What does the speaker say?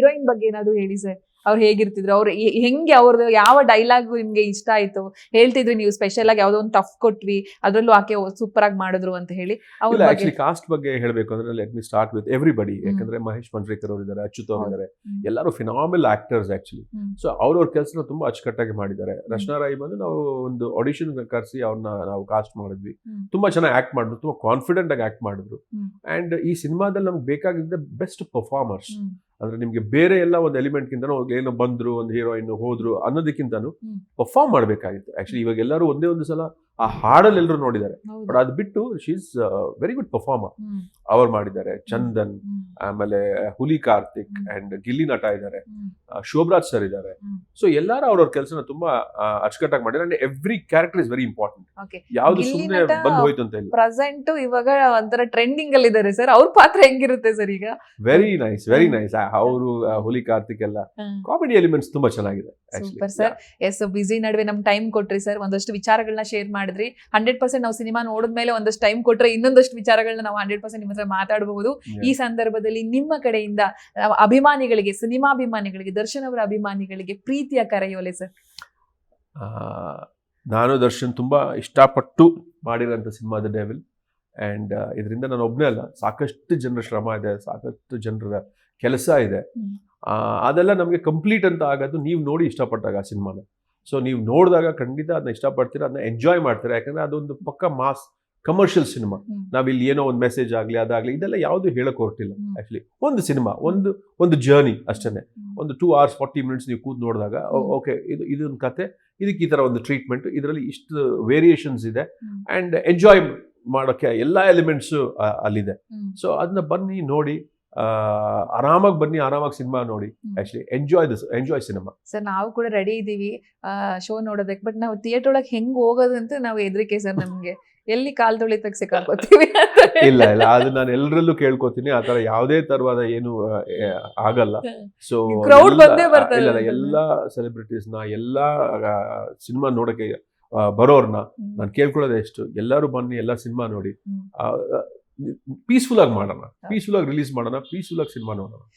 Heroine ಬಗ್ಗೆ ಏನಾದ್ರು ಹೇಳಿ ಸರ್. ಅವ್ರು ಹೇಗಿರ್ತಿದ್ರು ಅವ್ರು ಹೆಂಗೆ ಅವ್ರದ್ದು ಯಾವ ಡೈಲಾಗ್ ನಿಮ್ಗೆ ಇಷ್ಟ ಆಯ್ತು? ಹೇಳ್ತಿದ್ರು ನೀವು ಸ್ಪೆಷಲ್ ಆಗಿ ಯಾವ್ದೋ ಒಂದು ಟಫ್ ಕೊಟ್ವಿ ಅದ್ರಲ್ಲೂ ಆಕೆ ಸೂಪರ್ ಆಗಿ ಮಾಡಿದ್ರು ಅಂತ ಹೇಳಿ ಅವ್ರ ಆಕ್ಚುಲಿ ಕಾಸ್ಟ್ ಬಗ್ಗೆ ಹೇಳಬೇಕು ಅಂದ್ರೆ let me start with everybody. ಯಾಕಂದ್ರೆ ಮಹೇಶ್ ಮಂಡ್ರೇಕರ್ ಅವರು ಇದ್ದಾರೆ ಅಚ್ಯುತ್ ಅವರು. ಇದ್ದಾರೆ ಎಲ್ಲರೂ ಫಿನಾಮಿಲ್ ಆಕ್ಟರ್ಸ್ ಆಕ್ಚುಲಿ. ಸೊ ಅವ್ರವ್ರ ಕೆಲಸನ ತುಂಬಾ ಅಚ್ಚುಕಟ್ಟಾಗಿ ಮಾಡಿದ್ದಾರೆ. ರಚನಾ ರಾಯ್ ಬಂದು ನಾವು ಒಂದು ಆಡಿಷನ್ ಕರೆಸಿ ಅವ್ರನ್ನ ನಾವು ಕಾಸ್ಟ್ ಮಾಡಿದ್ವಿ. ತುಂಬಾ ಚೆನ್ನಾಗಿ ಆಕ್ಟ್ ಮಾಡಿದ್ರು ತುಂಬಾ ಕಾನ್ಫಿಡೆಂಟ್ ಆಗಿ ಆಕ್ಟ್ ಮಾಡಿದ್ರು. ಅಂಡ್ ಈ ಸಿನಿಮಾದಲ್ಲಿ ನಮ್ಗೆ ಬೇಕಾಗಿದ್ದ ಬೆಸ್ಟ್ ಪರ್ಫಾರ್ಮರ್ಸ್. ಅಂದ್ರೆ ನಿಮ್ಗೆ ಬೇರೆ ಎಲ್ಲ ಒಂದು ಎಲಿಮೆಂಟ್ ಕಿಂತನೂ ಏನೋ ಬಂದ್ರು ಒಂದು ಹೀರೋಯಿನ್ ಹೋದ್ರು ಅನ್ನೋದಕ್ಕಿಂತನೂ. ಪರ್ಫಾರ್ಮ್ ಮಾಡ್ಬೇಕಾಗಿತ್ತು. ಆಕ್ಚುಲಿ ಇವಾಗ ಎಲ್ಲರೂ ಒಂದೇ ಒಂದು ಸಲ ಆ ಹಾಡಲ್ಲಿ ಎಲ್ಲರೂ ನೋಡಿದ್ದಾರೆ. ಬಟ್ ಅದು ಬಿಟ್ಟು ಶೀಸ್ ವೆರಿ ಗುಡ್ ಪರ್ಫಾರ್ಮರ್ ಅವರ್ ಮಾಡಿದ್ದಾರೆ. ಚಂದನ್ ಆಮೇಲೆ ಹುಲಿ ಕಾರ್ತಿಕ್ ಅಂಡ್ ಗಿಲ್ಲಿ ನಟ ಇದ್ದಾರೆ. ಶೋಭರಾಜ್ ಸರ್ ಇದ್ದಾರೆ. ಸೊ ಎಲ್ಲರೂ ಅವ್ರವ್ರ ಕೆಲಸನ ತುಂಬಾ ಅಚ್ಚುಕಟ್ಟಾಗಿ ಮಾಡಿದ್ದಾರೆ. And every character is very important. ಯಾವ್ದು ಗಿಲ್ಲಿ ಸುಮ್ಮನೆ ನಟ ಬಂದ್ ಹೋಯ್ತು ಅಂತ ಇಲ್ಲ. ಪ್ರೆಸೆಂಟ್ ಇವಾಗ ಒಂಥರ ಟ್ರೆಂಡಿಂಗ್ ಅಲ್ಲಿ ಇದಾರೆ ಸರ್ ಅವ್ರ ಪಾತ್ರ ಹೆಂಗಿರುತ್ತೆ ಸರ್ ಈಗ? Very nice very. ನೈಸ್ ಅವರು ಹುಲಿ ಕಾರ್ತಿಕ್ ಎಲ್ಲ ಕಾಮಿಡಿ ಎಲಿಮೆಂಟ್ಸ್ ತುಂಬಾ ಚೆನ್ನಾಗಿದೆ ಸೂಪರ್ ಸರ್ ಎಸ್ ಬಿಸಿ ನಡುವೆ ನಮ್ ಟೈಮ್ ಕೊಟ್ರಿ ಸರ್ ಒಂದಷ್ಟು ವಿಚಾರಗಳನ್ನ ಶೇರ್ ಮಾಡಿದ್ರಿ. ಹಂಡ್ರೆಡ್ ಪರ್ಸೆಂಟ್ ನಾವು ಸಿನಿಮಾ ನೋಡಿದ್ಮೇಲೆ ಒಂದಷ್ಟು ಟೈಮ್ ಕೊಟ್ರೆ ಇನ್ನೊಂದಷ್ಟು ವಿಚಾರಗಳನ್ನ ನಾವು ಹಂಡ್ರೆಡ್ ಪರ್ಸೆಂಟ್ ನಿಮ್ಮ ಹತ್ರ ಮಾತಾಡಬಹುದು. ಈ ಸಂದರ್ಭದಲ್ಲಿ ನಿಮ್ಮ ಕಡೆಯಿಂದ ಅಭಿಮಾನಿಗಳಿಗೆ ಸಿನಿಮಾಭಿಮಾನಿಗಳಿಗೆ ದರ್ಶನ್ ಅವರ ಅಭಿಮಾನಿಗಳಿಗೆ ಪ್ರೀತಿಯ ಕರೆಯೋಲೆ ಸರ್ ಆ, ನಾನು ದರ್ಶನ್ ತುಂಬ ಇಷ್ಟಪಟ್ಟು ಮಾಡಿರೋಂಥ ಸಿನಿಮಾದ ಡೆವಿಲ್. ಆ್ಯಂಡ್ ಇದರಿಂದ ನಾನು ಒಬ್ಬನೇ ಅಲ್ಲ ಸಾಕಷ್ಟು ಜನರ ಶ್ರಮ ಇದೆ ಸಾಕಷ್ಟು ಜನರ ಕೆಲಸ ಇದೆ. ಅದೆಲ್ಲ ನಮಗೆ ಕಂಪ್ಲೀಟ್ ಅಂತ ಆಗೋದು ನೀವು ನೋಡಿ ಇಷ್ಟಪಟ್ಟಾಗ ಆ ಸಿನಿಮಾನ. ಸೊ ನೀವು ನೋಡಿದಾಗ ಖಂಡಿತ ಅದನ್ನ ಇಷ್ಟಪಡ್ತೀರ ಅದನ್ನ ಎಂಜಾಯ್ ಮಾಡ್ತೀರಾ ಯಾಕಂದ್ರೆ ಅದೊಂದು ಪಕ್ಕ ಮಾಸ್ ಕಮರ್ಷಿಯಲ್ ಸಿನಿಮಾ. ನಾವಿಲ್ಲಿ ಏನೋ ಒಂದು ಮೆಸೇಜ್ ಆಗಲಿ ಅದಾಗಲಿ ಇದೆಲ್ಲ ಯಾವುದು ಹೇಳಕ್ಕೆ ಹೊರಟಿಲ್ಲ ಆ್ಯಕ್ಚುಲಿ ಒಂದು ಸಿನಿಮಾ ಒಂದು ಒಂದು ಜರ್ನಿ ಅಷ್ಟೇ ಒಂದು ಟೂ ಅವರ್ಸ್ ಫಾರ್ಟಿ ಮಿನಿಟ್ಸ್ ನೀವು ಕೂತ್ ನೋಡಿದಾಗ ಓಕೆ ಇದು ಇದೊಂದು ಕತೆ ಇದಕ್ಕೆ ಈ ಥರ ಒಂದು ಟ್ರೀಟ್ಮೆಂಟ್ ಇದರಲ್ಲಿ ಇಷ್ಟು ವೇರಿಯೇಷನ್ಸ್ ಇದೆ. ಆ್ಯಂಡ್ ಎಂಜಾಯ್ ಮಾಡೋಕ್ಕೆ ಎಲ್ಲ ಎಲಿಮೆಂಟ್ಸು ಅಲ್ಲಿದೆ. ಸೊ ಅದನ್ನ ಬನ್ನಿ ನೋಡಿ ಆ, ಆರಾಮಾಗಿ ಬನ್ನಿ ಆರಾಮಾಗಿ ಸಿನಿಮಾ ನೋಡಿ. Actually enjoy this enjoy cinema sir ನಾವು ಕೂಡ ರೆಡಿ ಇದ್ದೀವಿ ಶೋ ನೋಡೋದಕ್ಕೆ. ಬಟ್ ನಾವು ಥಿಯೇಟರ್ ಒಳಗೆ ಹೆಂಗೆ ಹೋಗೋದಂತ ನಾವು ಹೆದರಿಕೆ ಸರ್ ನಮ್ಗೆ. ಎಲ್ಲಿ ಕಾಲ್ ತೊಳಿತಕ್ಕೆ ಸಿಕ್ಕಾಕೋತೀವಿ ಇಲ್ಲ ಇಲ್ಲ ಅದು ನಾನು ಎಲ್ಲರಲ್ಲೂ ಕೇಳ್ಕೊತೀನಿ ಆ ತರ ಯಾವುದೇ ತರವಾದ ಏನು ಆಗಲ್ಲ. ಸೊ ಕ್ರೌಡ್ ಬಂದೇ ಬರ್ತಾರೆ ಇಲ್ಲ ಎಲ್ಲಾ ಸೆಲೆಬ್ರಿಟೀಸ್ ಸೆಲೆಬ್ರಿಟೀಸ್ನ ಎಲ್ಲ ಸಿನಿಮಾ ನೋಡಕ್ಕೆ ಬರೋರ್ನ ನಾನು ಕೇಳ್ಕೊಳ್ಳೋದು ಎಷ್ಟು ಎಲ್ಲರೂ ಬನ್ನಿ ಎಲ್ಲ ಸಿನಿಮಾ ನೋಡಿ. ಪೀಸ್ಫುಲ್ ಆಗಿ ಮಾಡೋಣ. ಪೀಸ್ಫುಲ್ ಆಗಿ ರಿಲೀಸ್ ಮಾಡೋಣ ಪೀಸ್ಫುಲ್ ಆಗಿ ಸಿನಿಮಾ ನೋಡೋಣ.